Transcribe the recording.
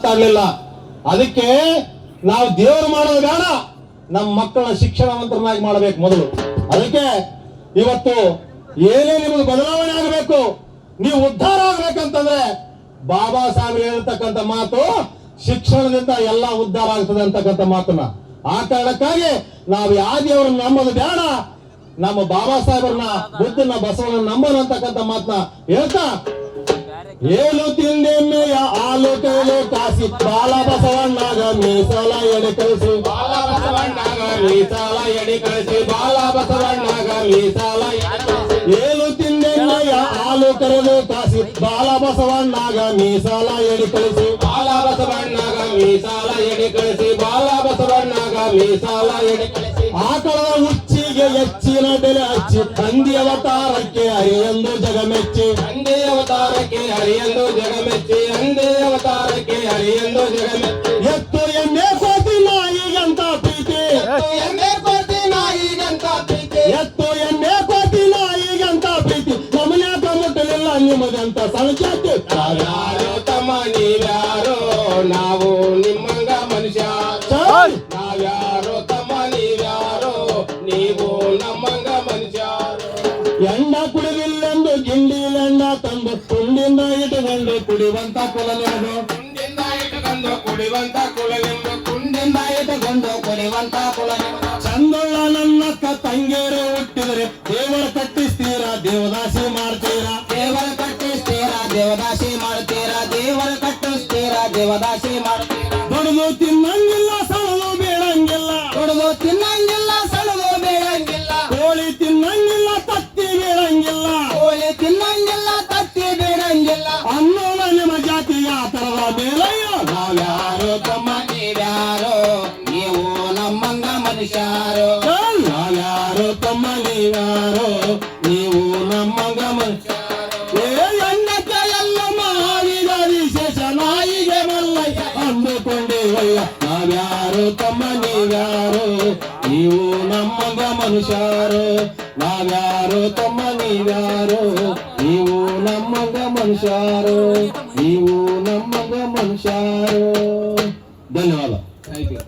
ಮಾತಾಡ್ಲಿಲ್ಲ ಅದಕ್ಕೆ ನಾವು ದೇವರು ಮಾಡೋದು ಬೇಡ. ನಮ್ಮ ಮಕ್ಕಳನ್ನ ಶಿಕ್ಷಣವಂತರನ್ನಾಗಿ ಮಾಡಬೇಕು ಮೊದಲು. ಅದಕ್ಕೆ ಇವತ್ತು ಏನೇ ನಿಮಗೆ ಬದಲಾವಣೆ ಆಗಬೇಕು, ನೀವು ಉದ್ಧಾರ ಆಗ್ಬೇಕಂತಂದ್ರೆ ಬಾಬಾ ಸಾಹೇಬ್ ಹೇಳಿರ್ತಕ್ಕಂಥ ಮಾತು ಶಿಕ್ಷಣದಿಂದ ಎಲ್ಲ ಉದ್ಧಾರ ಆಗ್ತದೆ ಅಂತಕ್ಕಂಥ ಮಾತನ್ನ. ಆ ಕಾರಣಕ್ಕಾಗಿ ನಾವು ಯಾವ ದೇವರನ್ನ ನಂಬೋದು ಬೇಡ. ನಮ್ಮ ಬಾಬಾ ಸಾಹೇಬ್ರನ್ನ, ಬುದ್ಧನ, ಬಸವನ ನಂಬೋಣ ಅಂತಕ್ಕಂಥ ಮಾತನ್ನ ಹೇಳ್ತಾ, ಏಳು ತಿಂದೆಮ್ಮೆಯ ಆಲೋಕ కలిసి బాలబసవన్నాగా మీసాల ఎడి కలిసి బాలబసవన్నాగా మీసాల ఎడి కలిసి బాలబసవన్నాగా మీసాల ఏలు తిందెన్నయ్య ఆలు కరలు కాసి బాలబసవన్నాగా మీసాల ఎడి కలిసి. బాలబసవన్నాగా మీసాల ఎడి కలిసి బాలబసవన్నాగా మీసాల ఎడి కలిసి. ఆకల ఉచ్చ ಕಳಿಸಿ ಬಾಲ ಬಸವಣ್ಣಗ ಮೀಸಾಲ ಎಡಿ ಕಳಿಸಿ ಆಕಳದ ಉಚ್ಚಿಗೆ ಹೆಚ್ಚಿನ ಬೆಲೆ ಹಚ್ಚಿ ಹಂದಿ ಅವತಾರಕ್ಕೆ ಹರಿಯೆಂದು ಜಗಮೆಚ್ಚಿ ಅಂದೇ ಅವತಾರಕ್ಕೆ ಹರಿಯಂದು ಜಗಮೆಚ್ಚಿ ಅಂದೇ ಅವತಾರಕ್ಕೆ ಹರಿಯಂದು ಜಗಮೆಚ್ಚಿ ಎತ್ತು ಎಮ್ಮೆ ಕೋತಿ ನಾಯಿಗಂತ ಪ್ರೀತಿ ಎಮ್ಮೆ ಕೊಡ್ತಿ ನಾಯಿಗಂತ ಪ್ರೀತಿ ಎತ್ತು ಎಮ್ಮೆ ಕೋತಿ ನಾಯಿಗಂತ ಪ್ರೀತಿ ನಮ್ಮನ್ಯಾಕ ಮುಟ್ಟಲಿಲ್ಲ ನಿಮ್ಮದಂತ ಸಂಖ್ಯಾತಿ ಯಾರು ತಮ್ಮ ನೀವ್ಯಾರೋ ನಾವು ನಿಮ್ಮಂಗ ಮನುಷ್ಯ ಚಾಯ್! ನಾವ್ಯಾರೋ ತಮ್ಮ ತುಂಡಿಂದ ಇಟ್ಟುಕೊಂಡು ಕುಡಿಯುವಂತ ಕುಲನೆಂದು. ಕುಂಡಿಂದ ಇಟ್ಟುಕೊಂಡು ಕುಡಿವಂತ ಕುಲನೆಂದು. ಕುಂಡಿಂದ ಇಟ್ಟುಕೊಂಡು ಕುಡಿವಂತ ಕುಲನೆಂದು. ಚಂದೊಳ್ಳ ನನ್ನಕ್ಕ ತಂಗೇರು ಹುಟ್ಟಿದರೆ ದೇವರ ಕಟ್ಟಿಸ್ತೀರಾ ದೇವದಾಸಿ ಮಾಡ್ತೀರಾ. ದೇವರ ಕಟ್ಟಿಸ್ತೀರಾ ದೇವದಾಸಿ ಮಾಡ್ತೀರಾ. ದೇವರ ಕಟ್ಟಿಸ್ತೀರಾ ದೇವದಾಸಿ ಮಾಡ್ತೀರಾ. ದುಡಿದು ತಿನ್ನಂಗಿಲ್ಲ తమ్మనిరారో నీవు నమ్మంగ మనిషారో. నాయారు తమ్మనిరారో నీవు నమ్మంగ మనిషారో. ఏ అన్నక ఎల్ల మావిరది శేషనాయిగే మల్లయ్య? అందుకొండి వల్ల నావ్యారు తమ్మనిరారో నీవు నమ్మంగ మనుషారో. నావ్యారు తమ్మనిరారో నీవు నమ్మగ మనుషారో. నీవు నమ్మగ మనుషారో. धन्यवाद. थँक्यू